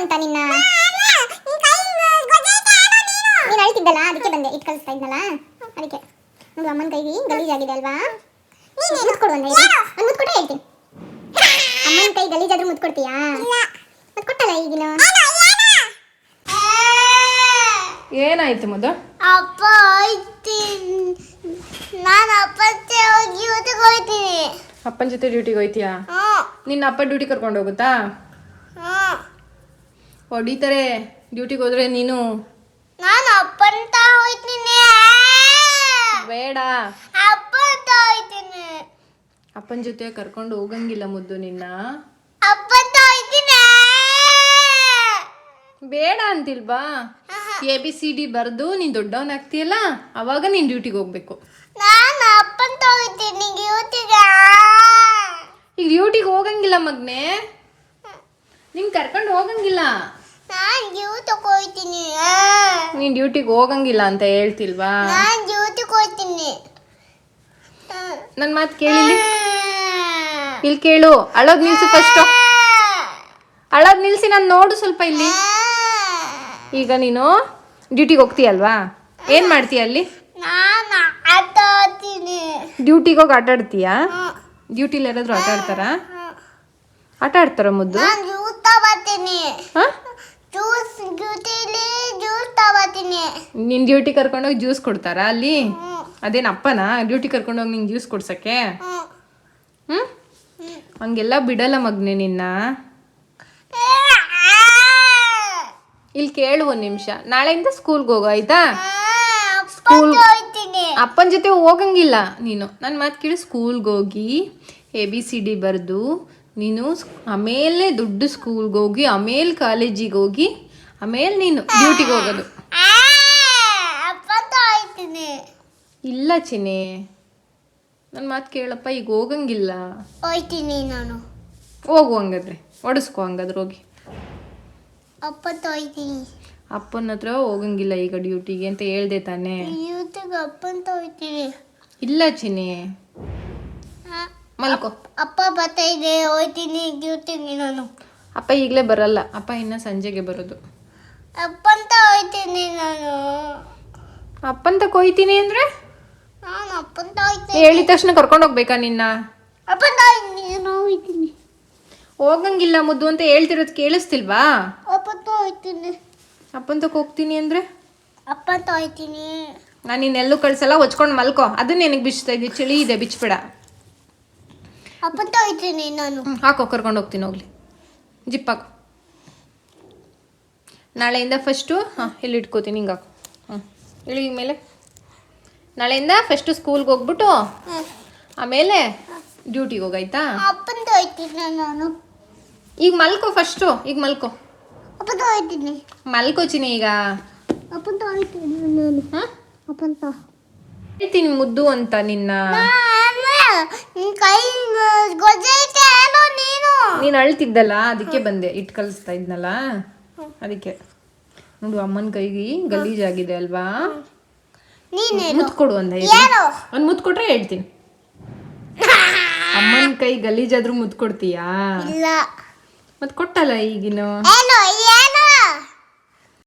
ಅಂತ ನಿನ್ನ? ನೀನು ಅಳ್ತಿದ್ದಲ್ಲ? ಅದಕ್ಕೆ ಬಂದೆ. ಇಟ್ಟು ಕಳಿಸ್ತಾ ಇದ್ನಲ್ಲ? ಅದಕ್ಕೆ. ನೋಡು ಅಮ್ಮನ ಕೈಗೆ ಗಲೀಜಾಗಿದೆ ಅಲ್ವಾ? ನೀನು ಕೊಡು ಒಂದೇ ಒಂದು ಮುತ್ತು ಹೇಳ್ತೀನಿ. ಅಮ್ಮನ ಕೈ ಗಲೀಜಾದ್ರೂ ಮುತ್ಕೊಡ್ತೀಯಾ? ಮತ್ತೆ ಕೊಟ್ಟಲ್ಲ ಈಗಿನ ಏನಾಯ್ತು ಮದು ಅಪ್ಪ ನಾನು ಅಪ್ಪತ್ತೆ ಹೋಗಿ ಹೋಗ್ತೀನಿ ಅಪ್ಪನ ಜೊತೆ ಡ್ಯೂಟಿಗೆ ಹೋಯ್ತೀಯಾ? ನಿನ್ನ ಅಪ್ಪ ಡ್ಯೂಟಿ ಕರ್ಕೊಂಡು ಹೋಗುತ್ತಾ? ಹೊಡಿತಾರೆ ಡ್ಯೂಟಿಗೆ ಹೋದ್ರೆ ನೀನು. ನಾನು ಅಪ್ಪಂತ ಹೋಯ್ತೀನಿ ಬೇಡ. ಅಪ್ಪಂತ ಹೋಯ್ತೀನಿ ಅಪ್ಪನ ಜೊತೆ ಕರ್ಕೊಂಡು ಹೋಗಂಗಿಲ್ಲ ಮುದ್ದು ನಿನ್ನ. ಅಪ್ಪಂತ ಹೋಯ್ತೀನಿ ಬೇಡ ಅಂತಿಲ್ವಾ? ಎ ಬಿ ಸಿ ಡಿ ಬರೆದು ನೀನು ದೊಡ್ಡವನ್ ಆಗ್ತೀಯಲ್ಲ ಅವಾಗ ನೀನು ಡ್ಯೂಟಿಗೆ ಹೋಗ್ಬೇಕು. ನಾನು ಅಪ್ಪಂತ ಹೋಗ್ತೀನಿ. ಡ್ಯೂಟಿಗೆ ಈಗ ಡ್ಯೂಟಿಗೆ ಹೋಗಂಗಿಲ್ಲ ಮಗ್ನೆ. ನಿಂಗೆ ಕರ್ಕೊಂಡು ಹೋಗಂಗಿಲ್ಲ. ನಾನು ಊಟಕ್ಕೆ ಹೋಗ್ತೀನಿ. ನೀನು ಡ್ಯೂಟಿಗೆ ಹೋಗಂಗಿಲ್ಲ ಅಂತ ಹೇಳ್ತಿಲ್ವಾ? ನಾನು ಹೋಗ್ತೀನಿ. ನನ್ನ ಮಾತು ಕೇಳಿ ಇಲ್ಲಿ ಕೇಳು. ಅಳೋದ್ ನಿಲ್ಸು ಫಸ್ಟ್ ಅಳೋದ್ ನಿಲ್ಸಿ ನಾನು ನೋಡು ಸ್ವಲ್ಪ ಇಲ್ಲಿ. ಈಗ ನೀನು ಡ್ಯೂಟಿಗೆ ಹೋಗ್ತೀಯಲ್ವಾ ಏನು ಮಾಡ್ತೀಯ ಅಲ್ಲಿ? ಡ್ಯೂಟಿಗೆ ಹೋಗಿ ಆಟ ಆಡ್ತೀಯಾ ಡ್ಯೂಟಿಲಿ ಯಾರಾದ್ರೂ ಆಟ ಆಡ್ತಾರಾ ಆಟ ಆಡ್ತಾರ ಮುದ್ದು? ಜ್ಯೂಸ್ ಡ್ಯೂಟಿಲಿ ಜ್ಯೂಸ್ ತಗೋತೀನಿ. ನಿನ್ನ ಡ್ಯೂಟಿ ಕರ್ಕೊಂಡೋಗಿ ಜ್ಯೂಸ್ ಕೊಡ್ತಾರಾ ಅಲ್ಲಿ? ಅದೇನು ಅಪ್ಪನ? ಡ್ಯೂಟಿ ಕರ್ಕೊಂಡೋಗಿ ನಿಂಗೆ ಜ್ಯೂಸ್ ಕೊಡ್ಸಕ್ಕೆ? ಹ್ಞೂ ಹಂಗೆಲ್ಲ ಬಿಡಲ್ಲ ಮಗ್ನೆ ನಿನ್ನ. ಇಲ್ಲಿ ಕೇಳು ಒಂದು ನಿಮಿಷ. ನಾಳೆಯಿಂದ ಸ್ಕೂಲ್ಗೆ ಹೋಗು ಆಯ್ತಾ? ಸ್ಕೂಲ್ ಅಪ್ಪನ ಜೊತೆ ಹೋಗಂಗಿಲ್ಲ ನೀನು. ನನ್ನ ಮಾತು ಕೇಳಿ ಸ್ಕೂಲ್ಗೆ ಹೋಗಿ ಎ ಬಿ ಸಿ ಡಿ ಬರೆದು ನೀನು ಆಮೇಲೆ ದುಡ್ಡು ಸ್ಕೂಲ್ಗೆ ಹೋಗಿ ಆಮೇಲೆ ಕಾಲೇಜಿಗೆ ಹೋಗಿ ಆಮೇಲೆ ನೀನು ಡ್ಯೂಟಿಗೆ ಹೋಗೋದು. ಇಲ್ಲ ಚಿನೆ ನನ್ನ ಮಾತು ಕೇಳಪ್ಪ ಈಗ ಹೋಗಂಗಿಲ್ಲ. ಹೋಯ್ತೀನಿ ನಾನು. ಹೋಗು ಹಂಗಾದ್ರೆ ಒಡಿಸ್ಕೊ ಹಂಗಾದ್ರೆ ಹೋಗಿ. ಅಪ್ಪ ಹೋಗ್ತೀನಿ ಅಪ್ಪನ ಹತ್ರ ಹೋಗಂಗಿಲ್ಲ ಈಗ ಡ್ಯೂಟಿಗೆ ಅಂತ ಹೇಳ್ದೆ ತಾನೇ. ಡ್ಯೂಟಿಗೆ ಅಪ್ಪನ ಹೋಗ್ತೀನಿ ಇಲ್ಲ ಚಿನ್ನಿ. ಮಲ್ಕೋ. ಅಪ್ಪ ಬರ್ತಾ ಇದೆ ಹೋಗ್ತೀನಿ ಡ್ಯೂಟಿಗೆ ನಾನು. ಅಪ್ಪ ಈಗಲೇ ಬರಲ್ಲ. ಅಪ್ಪ ಇನ್ನು ಸಂಜೆಗೆ ಬರೋದು. ಅಪ್ಪಂತ ಹೋಯ್ತೀನಿ ನಾನು. ಅಪ್ಪಂತ ಕೊಯ್ತೀನಿ ಅಂದರೆ? ನಾನು ಅಪ್ಪಂತ ಹೋಯ್ತೀನಿ. ಹೇಳಿದ ತಕ್ಷಣ ಕರ್ಕೊಂಡು ಹೋಗ್ಬೇಕಾ ನಿನ್ನ? ಅಪ್ಪಂತ ನಾನು ಹೋಗ್ತೀನಿ ಹೋಗಂಗಿಲ್ಲ ಮುದ್ದು ಅಂತ ಹೇಳ್ತಿರೋದು ಕೇಳಿಸ್ತಿಲ್ವಾ? ಅಪ್ಪಂತ ಹೋಗ್ತೀನಿ ಅಪ್ಪಂತ ಹೋಗ್ತೀನಿ ಅಂದರೆ? ಅಪ್ಪಂತ ಹೋಯ್ತೀನಿ. ನಾನು ಇನ್ನೆಲ್ಲೂ ಕಳ್ಸಲ್ಲ ಹೊಚ್ಕೊಂಡು ಮಲ್ಕೋ. ಅದನ್ನ ನಿನಗೆ ಬಿಚ್ತಾ ಇದ್ದೀನಿ ಚಳಿ ಇದೆ ಬಿಚ್ಬೇಡ ನಾನು. ಹಾಕೋ ಕರ್ಕೊಂಡು ಹೋಗ್ತೀನಿ ಹೋಗ್ಲಿ. ಜಿಪ್ ಹಾಕು ನಾಳೆಯಿಂದ ಫಸ್ಟು ಹಾಂ ಇಲ್ಲಿ ಇಟ್ಕೋತೀನಿ ಹಿಂಗೆ ಹಾಕು. ಹ್ಞೂ ಇಳಿ ಮೇಲೆ. ನಾಳೆಯಿಂದ ಫಸ್ಟು ಸ್ಕೂಲ್ಗೆ ಹೋಗ್ಬಿಟ್ಟು ಆಮೇಲೆ ಡ್ಯೂಟಿಗೆ ಹೋಗಾಯ್ತಾ ನಾನು. ಈಗ ಮಲ್ಕೋ ಫಸ್ಟು ಈಗ ಮಲ್ಕೋ. ಮಲ್ಕೋತೀನಿ ಈಗ. ನಾನು. ಹಾಂ ಮುದ್ದು ಅಂತ ನಿನ್ನ. ನಿನ್ ಕೈ ಗೊಜ್ಜೈತೆ ನೀನು. ನೀನು ಅಳ್ತಿದ್ದಲ್ಲ ಅದಕ್ಕೆ ಬಂದೆ ಇಟ್ಟು ಕಲಿಸ್ತಾ ಇದ್ನಲ್ಲ. ಅದಕ್ಕೆ. ನೋಡು ಅಮ್ಮನ ಕೈಗೆ ಗಲೀಜಾಗಿದೆ ಅಲ್ವಾ? ನೀನು ಮುದ್ದು ಕೊಡು ಒಂದ ಒಂದು ಮುತ್ತು ಕೊಟ್ರೆ ಹೇಳ್ತೀನಿ. ಅಮ್ಮನ ಕೈ ಗಲೀಜಾದ್ರೂ ಮುದ್ದು ಕೊಡ್ತೀಯಾ? ಇಲ್ಲ. ಮತ್ತೆ ಕೊಟ್ಟಲ್ಲ ಈಗಿನ